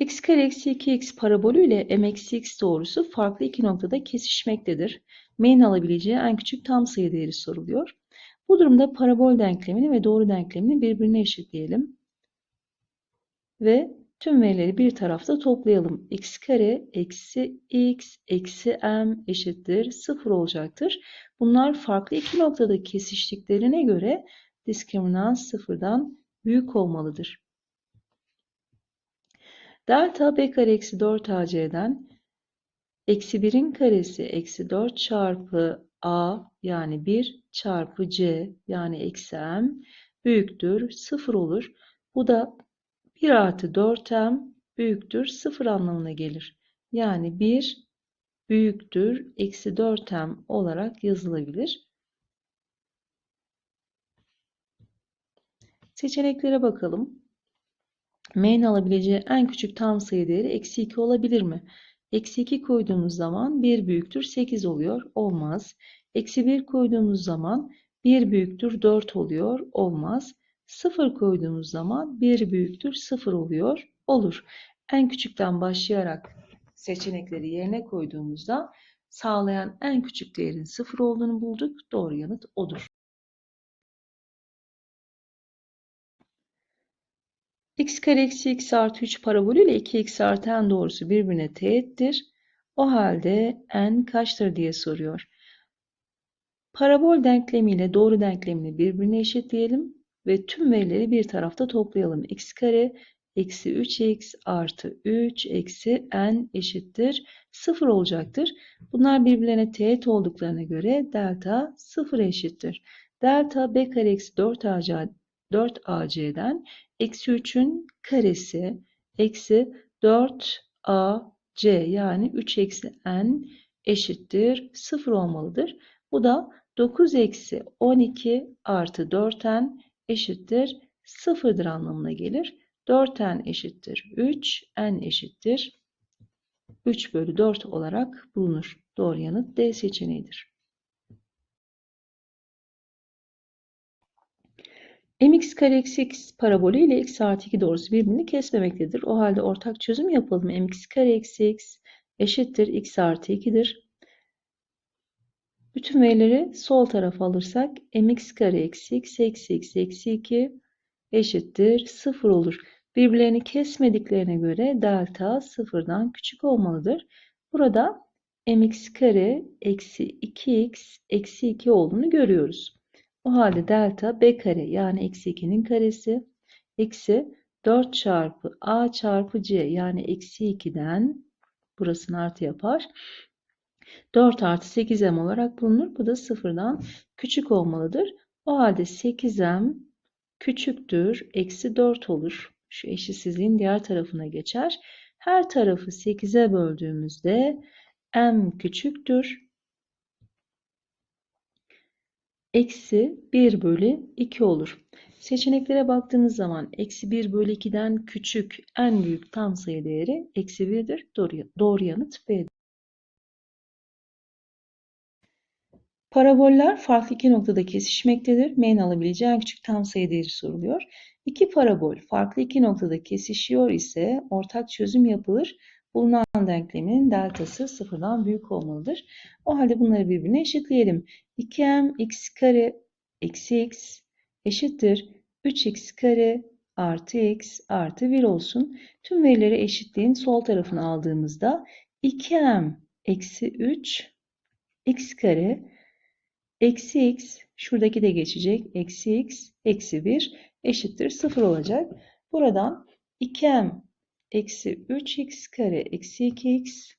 x kare eksi 2x parabolü ile m eksi x doğrusu farklı iki noktada kesişmektedir. M'nin alabileceği en küçük tam sayı değeri soruluyor. Bu durumda parabol denklemini ve doğru denklemini birbirine eşitleyelim. Ve tüm verileri bir tarafta toplayalım. x kare eksi x eksi m eşittir 0 olacaktır. Bunlar farklı iki noktada kesiştiklerine göre diskriminant sıfırdan büyük olmalıdır. Delta b kare eksi 4 ac'den eksi 1'in karesi eksi 4 çarpı a yani 1 çarpı c yani eksi m büyüktür 0 olur. Bu da 1 artı 4m büyüktür 0 anlamına gelir. Yani 1 büyüktür eksi 4m olarak yazılabilir. Seçeneklere bakalım. M'nin alabileceği en küçük tam sayı değeri eksi 2 olabilir mi? Eksi 2 koyduğumuz zaman 1 büyüktür 8 oluyor. Olmaz. Eksi 1 koyduğumuz zaman 1 büyüktür 4 oluyor. Olmaz. 0 koyduğumuz zaman 1 büyüktür 0 oluyor. Olur. En küçükten başlayarak seçenekleri yerine koyduğumuzda sağlayan en küçük değerin 0 olduğunu bulduk. Doğru yanıt odur. X kare eksi x artı 3 parabolü ile 2x artı n doğrusu birbirine teğettir. O halde n kaçtır diye soruyor. Parabol denklemiyle doğru denklemini birbirine eşitleyelim ve tüm verileri bir tarafta toplayalım. x kare eksi 3x artı 3 eksi n eşittir 0 olacaktır. Bunlar birbirlerine teğet olduklarına göre delta 0 eşittir. Delta b kare eksi 4 ac 4ac'den eksi 3'ün karesi eksi 4ac yani 3 eksi n eşittir 0 olmalıdır. Bu da 9 eksi 12 artı 4n eşittir 0'dır anlamına gelir. 4n eşittir 3, n eşittir 3 bölü 4 olarak bulunur. Doğru yanıt D seçeneğidir. Mx kare eksi x parabolü ile x artı 2 doğrusu birbirini kesmemektedir. O halde ortak çözüm yapalım. mx kare eksi x eşittir x artı 2'dir. Bütün verileri sol tarafa alırsak mx kare eksi x eksi x eksi 2 eşittir 0 olur. Birbirlerini kesmediklerine göre delta sıfırdan küçük olmalıdır. Burada mx kare eksi 2x eksi 2 olduğunu görüyoruz. O halde delta b kare yani eksi 2'nin karesi eksi 4 çarpı a çarpı c yani eksi 2'den burasını artı yapar. 4 artı 8m olarak bulunur. Bu da sıfırdan küçük olmalıdır. O halde 8m küçüktür. Eksi 4 olur. Şu eşitsizliğin diğer tarafına geçer. Her tarafı 8'e böldüğümüzde m küçüktür. Eksi 1 bölü 2 olur. Seçeneklere baktığınız zaman eksi 1 bölü 2'den küçük en büyük tam sayı değeri eksi 1'dir. Doğru, doğru yanıt B'dir. Paraboller farklı iki noktada kesişmektedir. M'nin alabileceği en küçük tam sayı değeri soruluyor. İki parabol farklı iki noktada kesişiyor ise ortak çözüm yapılır. Bulunan denklemin deltası sıfırdan büyük olmalıdır. O halde bunları birbirine eşitleyelim. 2m x kare eksi x eşittir 3x kare artı x artı 1 olsun. Tüm verileri eşitliğin sol tarafını aldığımızda 2m eksi 3 x kare eksi x şuradaki de geçecek. Eksi x eksi 1 eşittir 0 olacak. Buradan 2m eksi 3x kare eksi 2x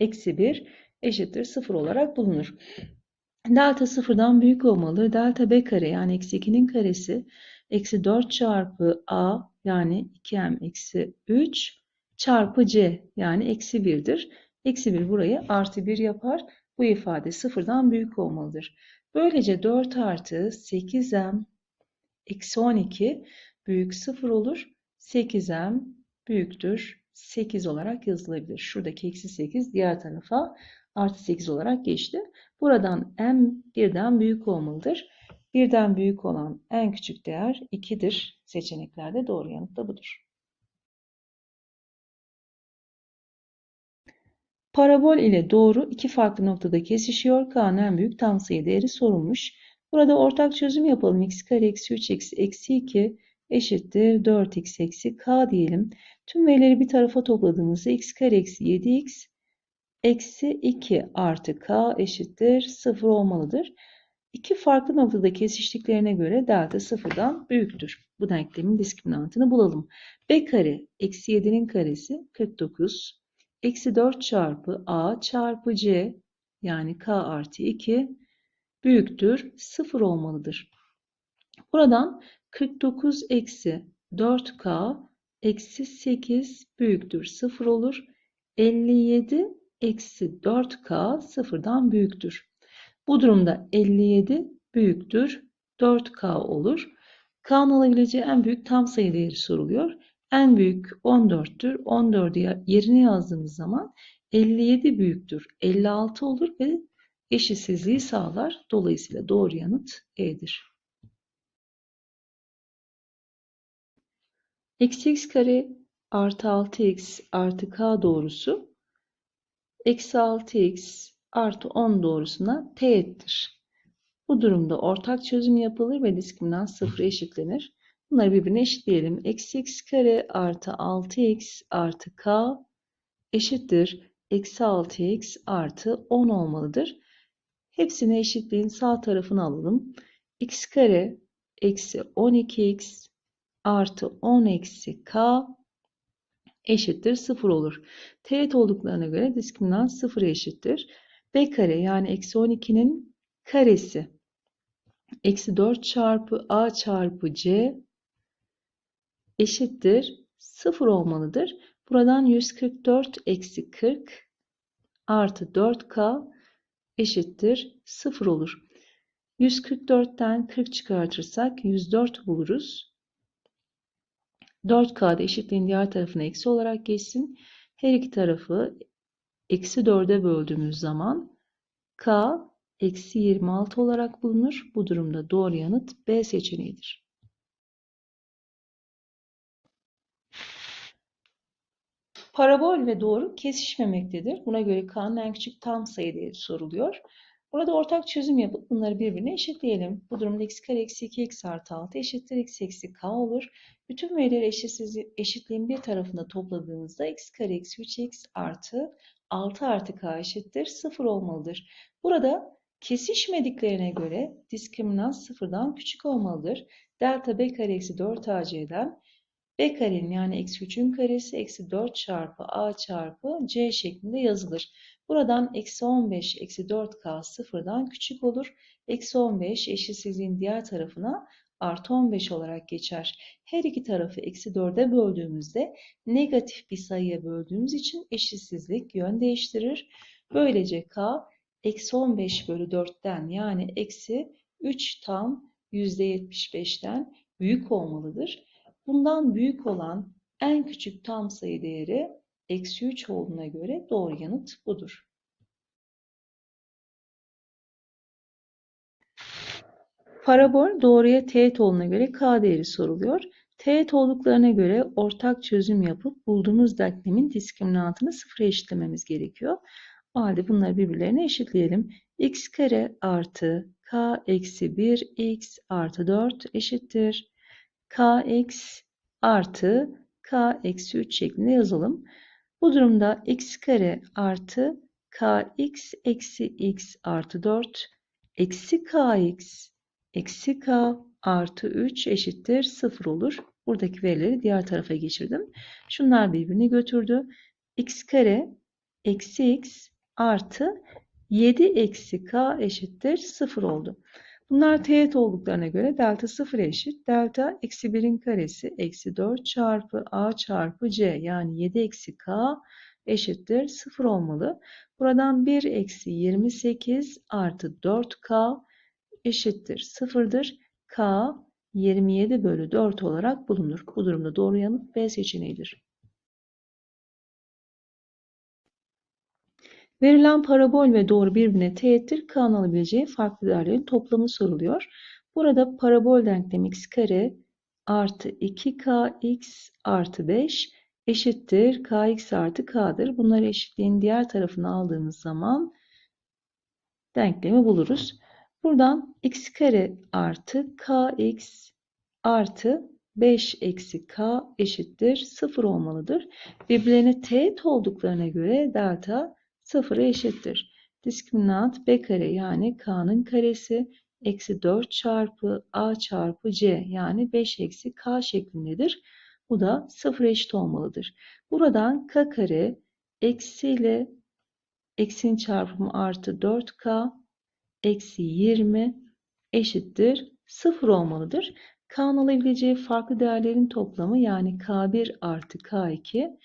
eksi 1 eşittir 0 olarak bulunur. Delta sıfırdan büyük olmalı. Delta b kare yani eksi 2'nin karesi eksi 4 çarpı a yani 2m eksi 3 çarpı c yani eksi 1'dir. Eksi 1 burayı artı 1 yapar. Bu ifade sıfırdan büyük olmalıdır. Böylece 4 artı 8m eksi 12 büyük 0 olur. 8m büyüktür 8 olarak yazılabilir. Şuradaki eksi 8 diğer tarafa artı 8 olarak geçti. Buradan m birden büyük olmalıdır. Birden büyük olan en küçük değer 2'dir. Seçeneklerde doğru yanıt da budur. Parabol ile doğru iki farklı noktada kesişiyor. K'nın en büyük tam sayı değeri sorulmuş. Burada ortak çözüm yapalım. x kare eksi 3 eksi eksi 2 eşittir 4x eksi k diyelim. Tüm verileri bir tarafa topladığımızda x kare eksi 7x eksi 2 artı k eşittir 0 olmalıdır. İki farklı noktada kesiştiklerine göre delta sıfırdan büyüktür. Bu denklemin diskriminantını bulalım. b kare eksi 7'nin karesi 49 eksi 4 çarpı a çarpı c yani k artı 2 büyüktür 0 olmalıdır. Buradan 49 eksi 4k eksi 8 büyüktür 0 olur. 57 eksi 4k sıfırdan büyüktür. Bu durumda 57 büyüktür 4k olur. K'nın alabileceği en büyük tam sayı değeri soruluyor. En büyük 14'tür. 14'ü yerine yazdığımız zaman 57 büyüktür 56 olur ve eşitsizliği sağlar. Dolayısıyla doğru yanıt E'dir. Eksi x kare artı 6x artı k doğrusu eksi 6x artı 10 doğrusuna teğettir. Bu durumda ortak çözüm yapılır ve diskriminant sıfıra eşitlenir. Bunları birbirine eşitleyelim. Eksi x kare artı 6x artı k eşittir. Eksi 6x artı 10 olmalıdır. Hepsini eşitliğin sağ tarafını alalım. x kare eksi 12x artı 10 eksi k eşittir 0 olur. Teğet olduklarına göre diskriminant 0'a eşittir. b kare yani eksi 12'nin karesi eksi 4 çarpı a çarpı c eşittir 0 olmalıdır. Buradan 144 eksi 40 artı 4k eşittir 0 olur. 144'ten 40 çıkartırsak 104 buluruz. 4K'da eşitliğin diğer tarafına eksi olarak geçsin. Her iki tarafı eksi 4'e böldüğümüz zaman K eksi 26 olarak bulunur. Bu durumda doğru yanıt B seçeneğidir. Parabol ve doğru kesişmemektedir. Buna göre K'nın en küçük tam sayı değeri soruluyor. Burada ortak çözüm yapıp bunları birbirine eşitleyelim. Bu durumda x kare eksi 2 x artı 6 eşittir x eksi k olur. Bütün verileri eşitsiz, eşitliğin bir tarafında topladığımızda x kare eksi 3x artı 6 artı k eşittir 0 olmalıdır. Burada kesişmediklerine göre diskriminant sıfırdan küçük olmalıdır. Delta b kare eksi 4 ac'den b karenin yani eksi 3'ün karesi eksi 4 çarpı a çarpı c şeklinde yazılır. Buradan eksi 15 eksi 4k sıfırdan küçük olur. Eksi 15 eşitsizliğin diğer tarafına artı 15 olarak geçer. Her iki tarafı eksi 4'e böldüğümüzde negatif bir sayıya böldüğümüz için eşitsizlik yön değiştirir. Böylece k eksi 15 bölü 4'ten yani eksi 3 tam %75'ten büyük olmalıdır. Bundan büyük olan en küçük tam sayı değeri eksi 3 olduğuna göre doğru yanıt budur. Parabol doğruya teğet olduğuna göre k değeri soruluyor. Teğet olduklarına göre ortak çözüm yapıp bulduğumuz denklemin diskriminantını sıfıra eşitlememiz gerekiyor. O halde bunları birbirlerine eşitleyelim. x kare artı k eksi 1 x artı 4 eşittir. Kx artı k eksi 3 şeklinde yazalım. Bu durumda x kare artı kx eksi x artı 4 eksi kx eksi k artı 3 eşittir 0 olur. Buradaki verileri diğer tarafa geçirdim. Şunlar birbirini götürdü. x kare eksi x artı 7 eksi k eşittir 0 oldu. Bunlar teğet olduklarına göre delta 0 eşit. Delta eksi 1'in karesi eksi 4 çarpı a çarpı c yani 7 eksi k eşittir 0 olmalı. Buradan 1 eksi 28 artı 4k eşittir 0'dır. k 27 bölü 4 olarak bulunur. Bu durumda doğru yanıt B seçeneğidir. Verilen parabol ve doğru birbirine teğettir. K'nın alabileceği farklı değerlerin toplamı soruluyor. Burada parabol denklemi x kare artı 2kx artı 5 eşittir kx artı k'dır. Bunları eşitliğin diğer tarafına aldığımız zaman denklemi buluruz. Buradan x kare artı kx artı 5 eksi k eşittir 0 olmalıdır. Birbirlerine teğet olduklarına göre delta 0'a eşittir. Diskriminant b kare yani k'nın karesi eksi 4 çarpı a çarpı c yani 5 eksi k şeklindedir. Bu da 0 eşit olmalıdır. Buradan k kare eksi ile eksinin çarpımı artı 4k eksi 20 eşittir 0 olmalıdır. K'nın alabileceği farklı değerlerin toplamı yani K1 artı K2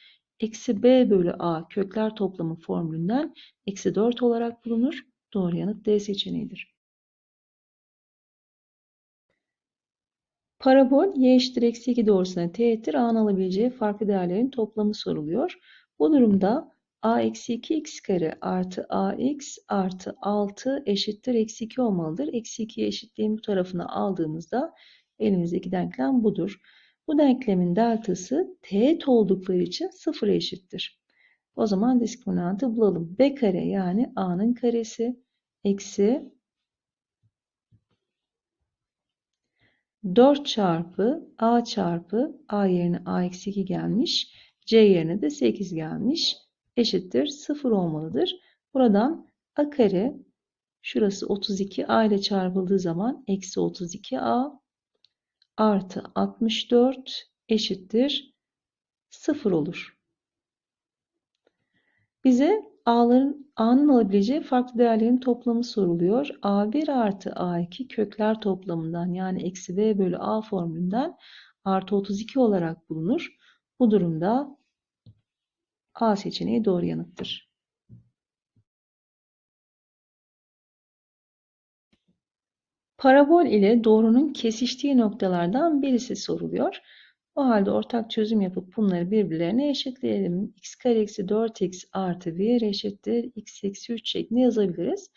eksi B bölü A kökler toplamı formülünden eksi 4 olarak bulunur. Doğru yanıt D seçeneğidir. Parabol y eşittir eksi 2 doğrusuna teğettir. A'nın alabileceği farklı değerlerin toplamı soruluyor. Bu durumda a eksi 2x kare artı ax artı 6 eşittir eksi 2 olmalıdır. Eksi 2'yi eşitliğin bu tarafına aldığımızda elimizdeki denklem budur. Bu denklemin deltası teğet oldukları için 0 eşittir. O zaman diskriminantı bulalım. b kare yani a'nın karesi eksi 4 çarpı a çarpı a yerine a eksi 2 gelmiş. c yerine de 8 gelmiş. Eşittir 0 olmalıdır. Buradan a kare şurası 32 a ile çarpıldığı zaman eksi 32a artı 64 eşittir 0 olur. Bize A'ların A'nın alabileceği farklı değerlerin toplamı soruluyor. A1 artı A2 kökler toplamından yani eksi B bölü A formülünden artı 32 olarak bulunur. Bu durumda A seçeneği doğru yanıttır. Parabol ile doğrunun kesiştiği noktalardan birisi soruluyor. O halde ortak çözüm yapıp bunları birbirlerine eşitleyelim. x kare eksi 4x artı 1 eşittir x eksi 3 şeklinde yazabiliriz.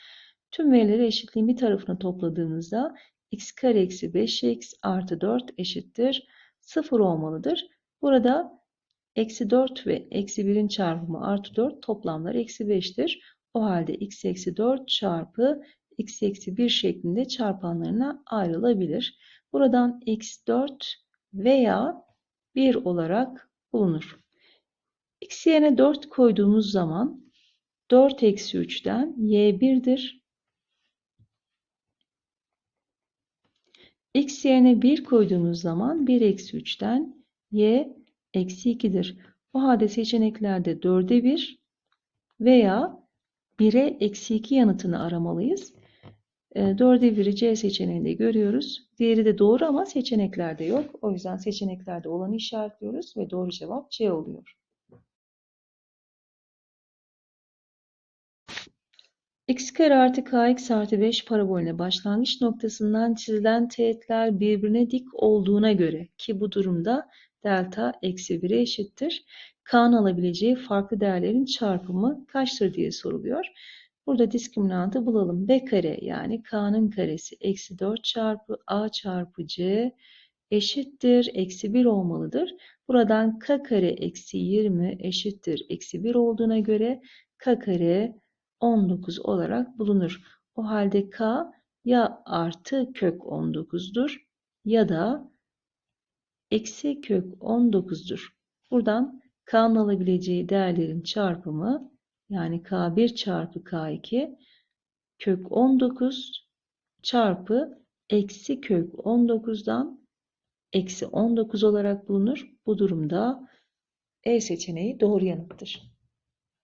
Tüm verileri eşitliğin bir tarafına topladığımızda x kare eksi 5x artı 4 eşittir 0 olmalıdır. Burada eksi 4 ve eksi 1'in çarpımı artı 4 toplamları eksi 5'tir. O halde x eksi 4 çarpı x eksi 1 şeklinde çarpanlarına ayrılabilir. Buradan x4 veya 1 olarak bulunur. x yerine 4 koyduğumuz zaman 4 eksi 3'ten y 1'dir. x yerine 1 koyduğumuz zaman 1 eksi 3'ten y eksi 2'dir. O halde seçeneklerde 4'e 1 veya 1'e eksi 2 yanıtını aramalıyız. 4'e 1'i C seçeneğinde görüyoruz. Diğeri de doğru ama seçeneklerde yok. O yüzden seçeneklerde olanı işaretliyoruz ve doğru cevap C oluyor. x kare artı kx artı 5 parabolüne başlangıç noktasından çizilen teğetler birbirine dik olduğuna göre ki bu durumda delta eksi 1'e eşittir. K'nın alabileceği farklı değerlerin çarpımı kaçtır diye soruluyor. Burada diskriminantı bulalım. B kare yani K'nın karesi eksi 4 çarpı A çarpı C eşittir. Eksi 1 olmalıdır. Buradan K kare eksi 20 eşittir. Eksi 1 olduğuna göre K kare 19 olarak bulunur. O halde K ya artı kök 19'dur ya da eksi kök 19'dur. Buradan K'nın alabileceği değerlerin çarpımı yani K1 çarpı K2 kök 19 çarpı eksi kök 19'dan eksi 19 olarak bulunur. Bu durumda E seçeneği doğru yanıttır.